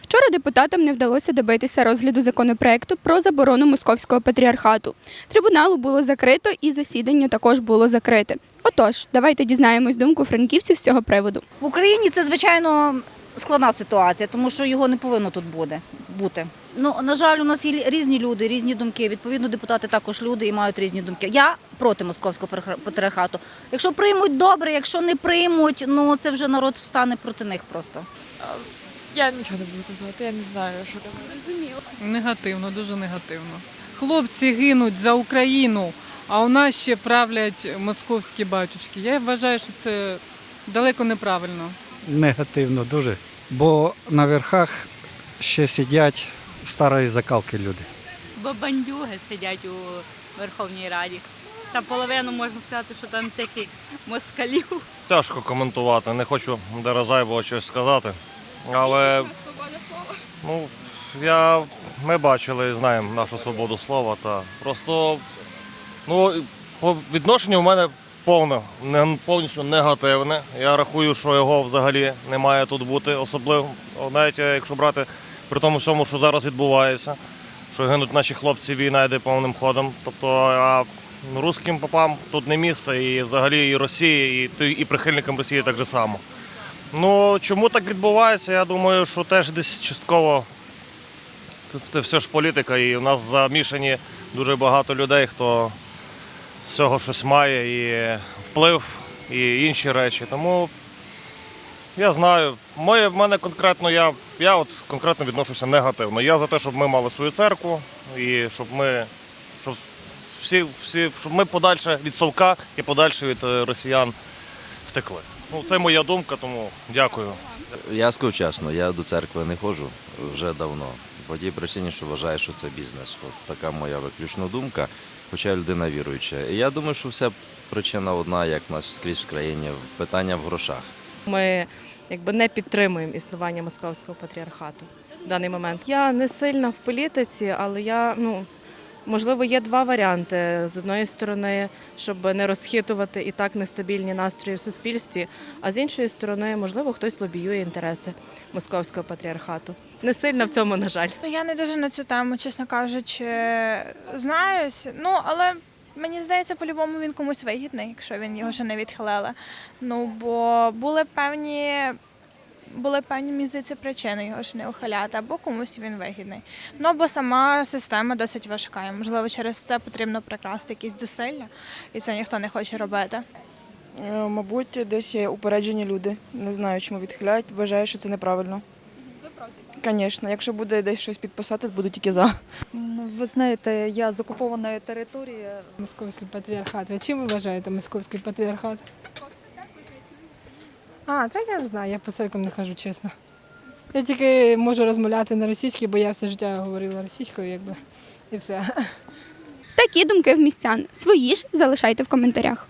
Вчора депутатам не вдалося добитися розгляду законопроекту про заборону московського патріархату. Трибуналу було закрито і засідання також було закрите. Отож, давайте дізнаємось думку франківців з цього приводу. В Україні це звичайно складна ситуація, тому що його не повинно тут буде бути. Ну на жаль, у нас є різні люди, різні думки. Відповідно, депутати також люди і мають різні думки. Я проти московського патріархату. Якщо приймуть добре, якщо не приймуть, ну це вже народ встане проти них просто. Я нічого не буду казати, я не знаю, що казати. Негативно, дуже негативно. Хлопці гинуть за Україну, а у нас ще правлять московські батюшки. Я вважаю, що це далеко неправильно. Негативно дуже. Бо на верхах ще сидять старої закалки люди. бо бандюги сидять у Верховній Раді. Та половину можна сказати, що там таких москалів. Тяжко коментувати, не хочу Деразайбо щось сказати. Але ну, я, ми бачили, знаємо нашу свободу слова. Та просто ну, по відношенню в мене повне, не, повністю негативне. Я рахую, що його взагалі не має тут бути, особливо, навіть якщо брати при тому всьому, що зараз відбувається, що гинуть наші хлопці, війна йде повним ходом. Тобто а русським попам тут не місце, і взагалі і Росії, і, і прихильникам Росії так же само. Ну, чому так відбувається? Я думаю, що теж десь частково це, це все ж політика, і у нас замішані дуже багато людей, хто з цього щось має, і вплив, і інші речі. Тому я знаю, в мене конкретно, я, я от конкретно відношуся негативно. Я за те, щоб ми мали свою церкву і щоб ми. Щоб всі, всі, щоб ми подальше від совка і подальше від е, росіян втекли. Ну, це моя думка, тому дякую. Я скажу чесно, я до церкви не ходжу вже давно. По тій причині, що вважаю, що це бізнес. От така моя виключна думка, хоча людина віруюча. І я думаю, що вся причина одна, як в нас скрізь в країні, питання в грошах. Ми якби не підтримуємо існування московського патріархату в даний момент. Я не сильна в політиці, але я ну. Можливо, є два варіанти. З одної сторони, щоб не розхитувати і так нестабільні настрої в суспільстві, а з іншої сторони, можливо, хтось лобіює інтереси московського патріархату. Не сильно в цьому, на жаль. Ну, я не дуже на цю тему, чесно кажучи, знаюсь. Ну, але мені здається, по-любому він комусь вигідний, якщо він його ще не відхилили. Ну, бо були певні. Були певні здається, причини його ж не ухиляти, або комусь він вигідний. Ну або сама система досить важка. І, можливо, через це потрібно прикласти якісь зусилля, і це ніхто не хоче робити. Е, Мабуть, десь є упереджені люди. Не знаю, чому відхиляють. Вважаю, що це неправильно. Ви проти? Звісно, якщо буде десь щось підписати, буду тільки за. Ви знаєте, я з окупованої території. Московський патріархат. А чим ви вважаєте московський патріархат? А, так я не знаю, я по церквам не хожу, чесно. Я тільки можу розмовляти на російській, бо я все життя говорила російською, якби, і все. Такі думки в містян. Свої ж залишайте в коментарях.